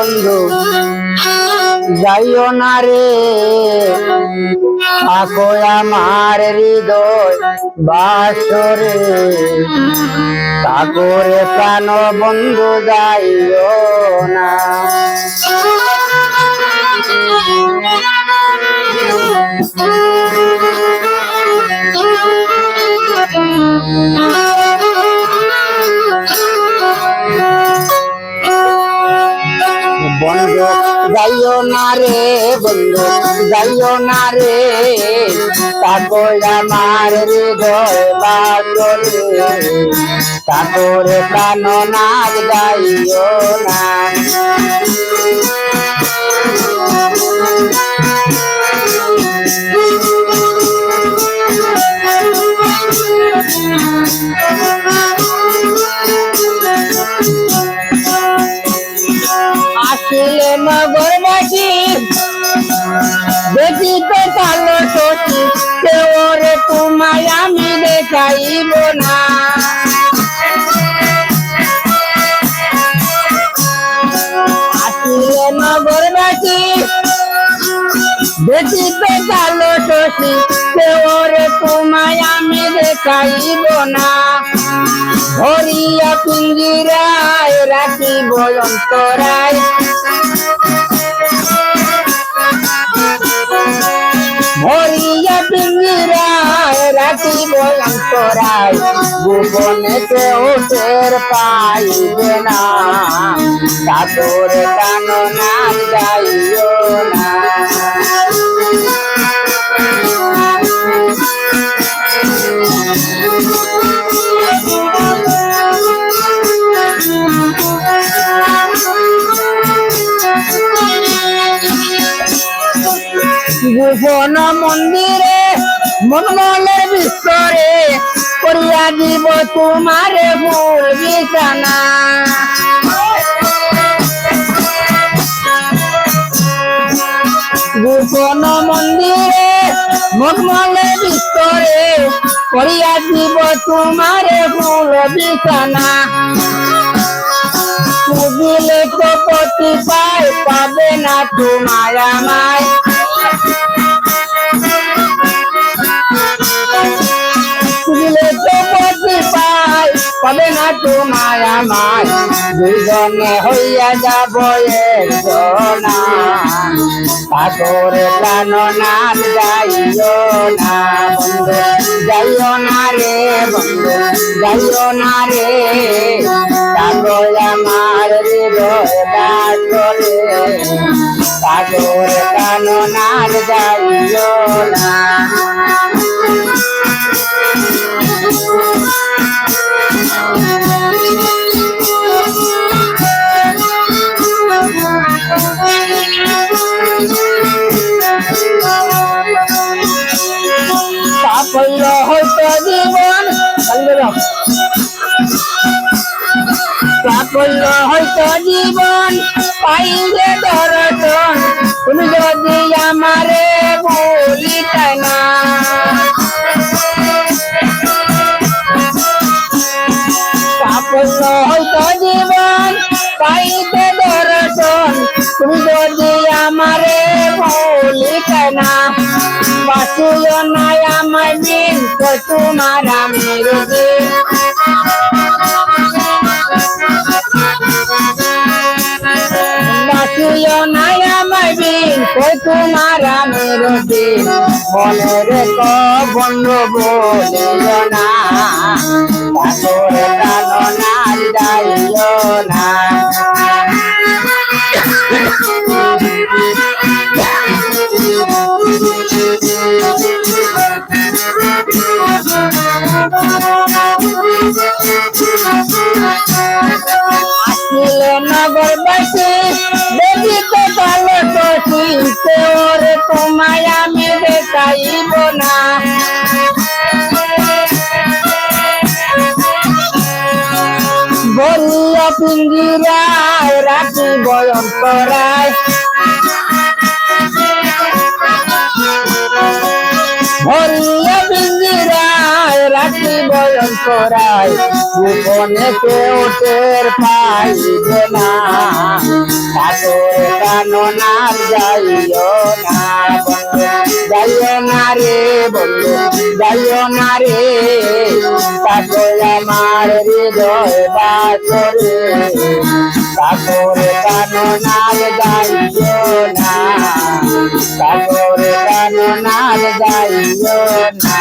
বন্ধু যাইও না রে। থাকো আমার হৃদয় বাসরে। ঠাকুরে প্রাণ বন্ধু যাইও না। বন্ধু, যাইও না রে বন্ধু, যাইও না রে। তাকো আমার হৃদয় বাসরে তাকরে প্রাণ নাগ গাইও না। আসিলে নগরবাসী দেখিতে কালো সতী কেউরে তোমায় আমি দেখাইব না। আসিলে নগরবাসী দেখিতে দেখাইব না। হরিয়া পিঞ্জিরায় রাখিব অন্তরায়। হরিয়া পিঞ্জিরায় রাখিব অন্তরায়। কেউ টের পাইবে না। তাতর কান না গোপন মন্দিরে মনমলের বিস্তরে করিয়া দিব তোমারে ফুল বিছানা। গোপন মন্দিরে মনমলের বিস্তরে করিয়া দিব তোমারে ফুল বিছানা। পুজিলে তো পতি পায় পাবে না তোমার আমায়। তোমার আমায়, দুজনে হইয়া যাব ঠাকুরে প্রাণ নাম যাইও না বন্ধু যাইও না রে বন্ধু যাইও না রে। ঠাকুর আমার ঠাকুর প্রাণ নাম যাইও না। হইতো জীবন সাফল্য হইতো জীবন পাইলে দর্শন তুমি যদি আমারে তোমার আমি রোগে বাসিও নাই আমার বিন কই তোমার আমি মনে রেখ বন্ধু বলিও না। আসিলে নগরবাসী দেখিতে কালো সখী কেওরে তোমায় আমি দেখাইব না। বলিয়া পিঞ্জিরায় রাখি বয়ন্তরায় গোপনে কেউ টের পাইবে না। তাকে কাননার যাইও না যাইও না রে বন্ধু, যাইও না রে। তাকে আমার হৃদয় বাসরে তাকরে কাননার যাইও না? তাকরে কাননার যাইও না?